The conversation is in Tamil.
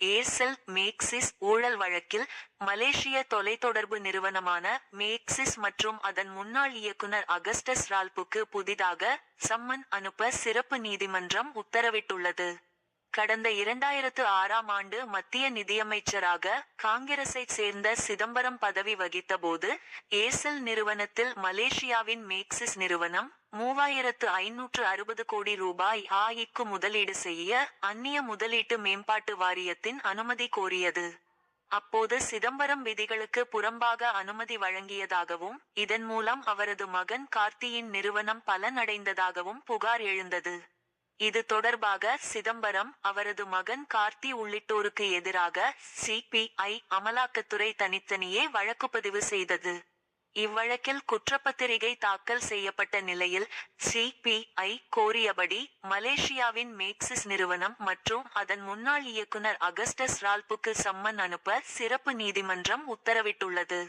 ஏர்செல் மேக்சிஸ் ஊழல் வழக்கில் மலேசிய தொலைத்தொடர்பு நிறுவனமான மேக்சிஸ் மற்றும் அதன் முன்னாள் இயக்குனர் அகஸ்டஸ் ரால்புக்கு புதிதாக சம்மன் அனுப்ப சிறப்பு நீதிமன்றம் உத்தரவிட்டுள்ளது. கடந்த இரண்டாயிரத்து ஆறாம் ஆண்டு மத்திய நிதியமைச்சராக காங்கிரஸை சேர்ந்த சிதம்பரம் பதவி வகித்தபோது ஏசல் நிறுவனத்தில் மலேசியாவின் மேக்சிஸ் நிறுவனம் மூவாயிரத்து ஐநூற்று அறுபது கோடி ரூபாய் ஆயிக்கு முதலீடு செய்ய அந்நிய முதலீட்டு மேம்பாட்டு வாரியத்தின் அனுமதி கோரியது. அப்போது சிதம்பரம் விதிகளுக்கு புறம்பாக அனுமதி வழங்கியதாகவும் இதன் மூலம் அவரது மகன் கார்த்தியின் நிறுவனம் பலனடைந்ததாகவும் புகார் எழுந்தது. இது தொடர்பாக சிதம்பரம் அவரது மகன் கார்த்தி உள்ளிட்டோருக்கு எதிராக சிபிஐ அமலாக்கத்துறை தனித்தனியே வழக்குப்பதிவு செய்தது. இவ்வழக்கில் குற்றப்பத்திரிகை தாக்கல் செய்யப்பட்ட நிலையில் சிபிஐ கோரியபடி மலேசியாவின் மேக்சிஸ் நிறுவனம் மற்றும் அதன் முன்னாள் இயக்குனர் அகஸ்டஸ் ரால்புக்கு சம்மன் அனுப்ப சிறப்பு நீதிமன்றம் உத்தரவிட்டுள்ளது.